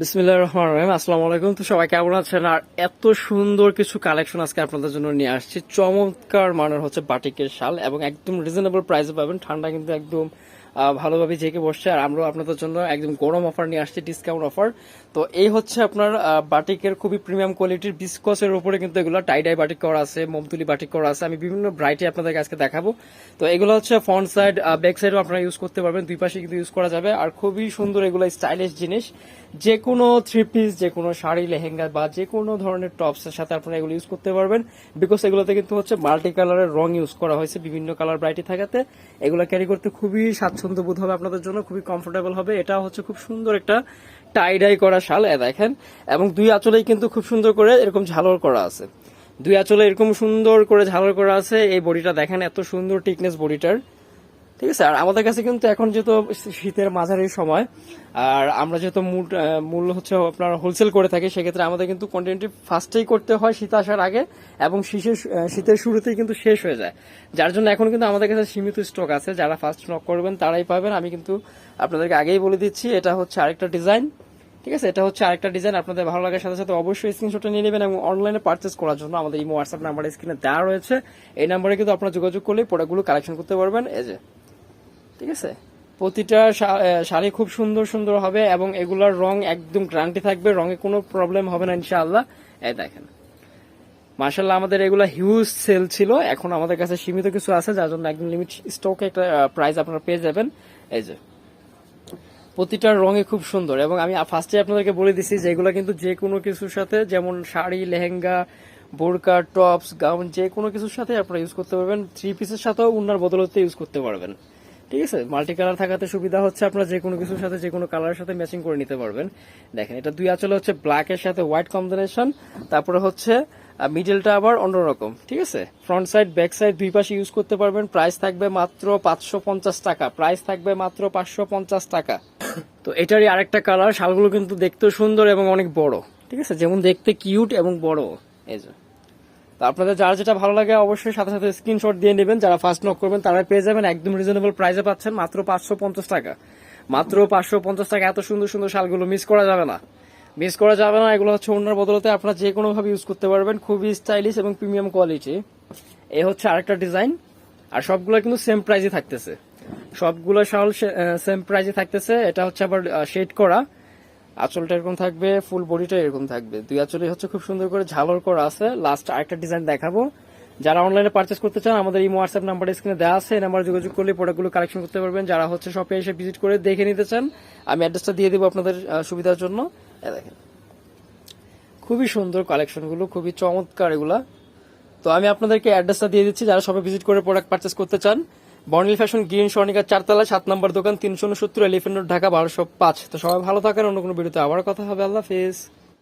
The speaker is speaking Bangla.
বিসমিল্লাহ রহমান রহিম, আসসালামু আলাইকুম। তো সবাই কেমন আছেন? আর এত সুন্দর কিছু কালেকশন আজকে আপনাদের জন্য নিয়ে আসছি। চমৎকার মানের হচ্ছে বাটিকের শাল এবং একদম রিজনেবল প্রাইসে পাবেন। ঠান্ডা কিন্তু একদম ভালোভাবে জেকে বসছে। আর আমরাও আপনাদের জন্য একদম গরম অফার নিয়ে আসছি ডিসকাউন্ট অফার তো এই হচ্ছে আপনার বাটিকের খুবই প্রিমিয়াম কোয়ালিটির বিস্কসের উপরে কিন্তু এগুলো টাইডাই বাটিক করা আছে, মমতুলি বাটিক করা আছে। আমি বিভিন্ন ভ্রাইটি আপনাদেরকে আজকে দেখাবো। তো এগুলো হচ্ছে ফ্রন্ট সাইড ব্যাক সাইডও আপনারা ইউজ করতে পারবেন। দুই পাশে কিন্তু ইউজ করা যাবে। আর খুবই সুন্দর এগুলো স্টাইলিশ জিনিস। যে কোনো থ্রি পিস যে কোনো শাড়ি, লেহেঙ্গা বা যে কোনো ধরনের টপস এর সাথে আপনারা এগুলো ইউজ করতে পারবেন। বিকজ এগুলোতে কিন্তু হচ্ছে মাল্টি কালারের রং ইউজ করা হয়েছে, বিভিন্ন কালার ব্রাইটি থাকাতে। এগুলো ক্যারি করতে খুবই স্বাচ্ছন্দ্য বোধ হবে আপনাদের জন্য, খুবই কমফোর্টেবল হবে। এটা হচ্ছে খুব সুন্দর একটা টাইডাই করা শাল দেখেন। এবং দুই আঁচলেই কিন্তু খুব সুন্দর করে এরকম ঝালর করা আছে। দুই আঁচলে এরকম সুন্দর করে ঝালর করা আছে। এই বডিটা দেখেন, এত সুন্দর টিকনেস বডিটার। ঠিক আছে আর আমাদের কাছে কিন্তু এখন যেহেতু শীতের মাঝারি সময় আর আমরা যেহেতু মূল আহ, মূল হচ্ছে আপনার হোলসেল করে থাকি সেক্ষেত্রে আমাদের কিন্তু কন্টেন্টটি ফার্স্টেই করতে হয় শীত আসার আগে এবং শীতের শীতের শুরুতেই কিন্তু শেষ হয়ে যায়। যার জন্য এখন কিন্তু আমাদের কাছে সীমিত স্টক আছে যারা ফার্স্ট নক করবেন তারাই পাবেন। আমি কিন্তু আপনাদেরকে আগেই বলে দিচ্ছি এটা হচ্ছে আরেকটা ডিজাইন ঠিক আছে? এটা হচ্ছে আরেকটা ডিজাইন আপনাদের ভালো লাগার সাথে সাথে অবশ্যই স্ক্রিনশটটা নিয়ে নেবেন এবং অনলাইনে পার্চেস করার জন্য আমাদের ইমো হোয়াটসঅ্যাপ নাম্বার স্ক্রিনে দেওয়া রয়েছে। এই নাম্বারে কিন্তু আপনারা যোগাযোগ করলে প্রোডাক্টগুলো কালেকশন করতে পারবেন। এই যে ঠিক আছে? প্রতিটা শাড়ি খুব সুন্দর সুন্দর হবে এবং এগুলোর রং একদম গ্রান্টি থাকবে, রঙে কোনো প্রবলেম হবে না ইনশাআল্লাহ। এই দেখেন। মার্শাল্লাহ আমাদের এগুলো হিউজ সেল ছিল, এখন আমাদের কাছে সীমিত কিছু আছে, যার জন্য একদম লিমিট স্টকে একটা প্রাইস আপনারা পেয়ে যাবেন। এই যে। প্রতিটা রঙে খুব সুন্দর এবং আমি ফার্স্টে আপনাদেরকে বলে দিছি যে এগুলো কিন্তু যে কোনো কিছুর সাথে, যেমন শাড়ি, লেহেঙ্গা, বোরকা টপস গাউন যে কোনো কিছুর সাথে আপনারা ইউজ করতে পারবেন। থ্রি পিসের সাথেও উন্নার বদলতে ইউজ করতে পারবেন। ঠিক আছে? মাল্টি কালার থাকাতে সুবিধা হচ্ছে আপনারা যে কোনো কিছুর সাথে, যে কোনো কালারের সাথে ম্যাচিং করে নিতে পারবেন। দেখেন, এটা দুই আঁচলে হচ্ছে ব্ল্যাক এর সাথে হোয়াইট কম্বিনেশন তারপরে হচ্ছে মিডলটা আবার অন্যরকম, ঠিক আছে? ফ্রন্ট সাইড ব্যাক সাইড দুই পাশে ইউজ করতে পারবেন। প্রাইস থাকবে মাত্র পাঁচশো পঞ্চাশ টাকা। প্রাইস থাকবে মাত্র পাঁচশো পঞ্চাশ টাকা। তো এটারই আরেকটা কালার শালগুলো কিন্তু দেখতেও সুন্দর এবং অনেক বড়, ঠিক আছে? যেমন দেখতে কিউট এবং বড়, এই যে। আপনাদের যার যেটা ভালো লাগে অবশ্যই সাথে সাথে স্ক্রিনশট দিয়ে নেবেন। যারা ফার্স্ট নক করবেন তারা পেয়ে যাবেন। একদম রিজনেবল প্রাইসে পাচ্ছেন মাত্র পাঁচশো পঞ্চাশ টাকা। মাত্র পাঁচশো পঞ্চাশ টাকা এত সুন্দর সুন্দর শালগুলো মিস করা যাবে না। মিস করা যাবে না, এগুলো হচ্ছে অন্যের বদলতে আপনারা যে কোনো ভাবে ইউজ করতে পারবেন। খুবই স্টাইলিশ এবং প্রিমিয়াম কোয়ালিটি এ হচ্ছে আরেকটা ডিজাইন আর সবগুলো কিন্তু সেম প্রাইসে থাকতেছে। সবগুলো শাল সেম প্রাইসে থাকতেছে। এটা হচ্ছে আবার শেড করা। আঁচলটা এরকম থাকবে ফুল বডিটা এরকম থাকবে। দুই আঁচলে হচ্ছে খুব সুন্দর করে ঝালর করা আছে। লাস্ট আরেকটা ডিজাইন দেখাবো। যারা অনলাইনে পার্চেস করতে চান, আমাদের এই হোয়াটসঅ্যাপ নাম্বার স্ক্রিনে দেওয়া আছে, এই নাম্বার যোগাযোগ করলে প্রোডাক্টগুলো কালেকশন করতে পারবেন। যারা হচ্ছে শপে এসে ভিজিট করে দেখে নিতে চান, আমি অ্যাড্রেসটা দিয়ে দেবো আপনাদের সুবিধার জন্য। দেখেন। খুবই সুন্দর কালেকশনগুলো খুবই চমৎকার এগুলা। তো আমি আপনাদেরকে অ্যাড্রেসটা দিয়ে দিচ্ছি, যারা সবাই ভিজিট করে প্রোডাক্ট পারচেস করতে চান। বর্নিল ফ্যাশন, গ্রিন স্বর্ণিকা চারতলা, সাত নম্বর দোকান, তিনশো উনসত্তর, এলিফেন্ট ঢাকা, বারোশো পাঁচ। তো সবাই ভালো থাকেন, অন্য কোনো ভিডিওতে আবার কথা হবে। আল্লাহ হাফিজ।